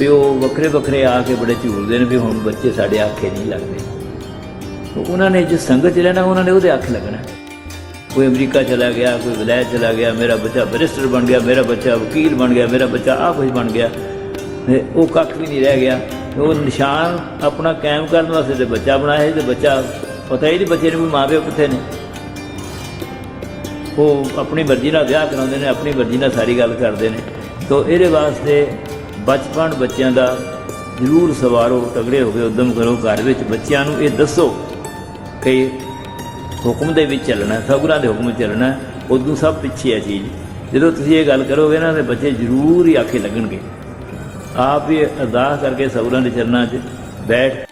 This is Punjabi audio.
ਵੀ ਉਹ ਵੱਖਰੇ ਵੱਖਰੇ ਆ ਕੇ ਬੜੇ ਝੂਲਦੇ ਨੇ ਵੀ ਹੁਣ ਬੱਚੇ ਸਾਡੇ ਆਖੇ ਨਹੀਂ ਲੱਗਦੇ। ਉਹਨਾਂ ਨੇ ਜੇ ਸੰਗਤ ਚ ਰਹਿਣਾ, ਉਹਨਾਂ ਨੇ ਉਹਦੇ ਅੱਖ ਲੱਗਣਾ। ਕੋਈ ਅਮਰੀਕਾ ਚਲਾ ਗਿਆ, ਕੋਈ ਵਿਲਾਇਤ ਚਲਾ ਗਿਆ, ਮੇਰਾ ਬੱਚਾ ਬਰਿਸਟਰ ਬਣ ਗਿਆ, ਮੇਰਾ ਬੱਚਾ ਵਕੀਲ ਬਣ ਗਿਆ, ਮੇਰਾ ਬੱਚਾ ਆਹ ਕੁਝ ਬਣ ਗਿਆ। ਤੇ ਉਹ ਕੱਖ ਵੀ ਨਹੀਂ ਰਹਿ ਗਿਆ। ਉਹ ਨਿਸ਼ਾਨ ਆਪਣਾ ਕਾਇਮ ਕਰਨ ਵਾਸਤੇ ਤੇ ਬੱਚਾ ਬਣਾਇਆ ਸੀ ਤੇ ਬੱਚਾ ਪਤਾ ਹੀ ਨਹੀਂ ਬੱਚੇ ਨੂੰ ਵੀ ਮਾਪਿਓ ਕਿੱਥੇ ਨੇ। ਉਹ ਆਪਣੀ ਮਰਜ਼ੀ ਨਾਲ ਵਿਆਹ ਕਰਾਉਂਦੇ ਨੇ, ਆਪਣੀ ਮਰਜ਼ੀ ਨਾਲ ਸਾਰੀ ਗੱਲ ਕਰਦੇ ਨੇ। ਤੋਂ ਇਹਦੇ ਵਾਸਤੇ ਬਚਪਨ ਬੱਚਿਆਂ ਦਾ ਜ਼ਰੂਰ ਸਵਾਰੋ, ਤਗੜੇ ਹੋ ਕੇ ਉਦਮ ਕਰੋ, ਘਰ ਵਿੱਚ ਬੱਚਿਆਂ ਨੂੰ ਇਹ ਦੱਸੋ ਕਿ ਹੁਕਮ ਦੇ ਵਿੱਚ ਚੱਲਣਾ ਸਤਿਗੁਰਾਂ ਦੇ ਹੁਕਮ ਚੱਲਣਾ ਉਦੋਂ ਸਭ ਪਿੱਛੇ ਹੈ ਚੀਜ਼। ਜਦੋਂ ਤੁਸੀਂ ਇਹ ਗੱਲ ਕਰੋਗੇ ਨਾ, ਤੇ ਬੱਚੇ ਜ਼ਰੂਰ ਹੀ ਆਖੇ ਲੱਗਣਗੇ। ਆਪ ਹੀ ਅਰਦਾਸ ਕਰਕੇ ਸਤਿਗੁਰਾਂ ਦੇ ਚਰਨਾਂ 'ਚ ਬੈਠ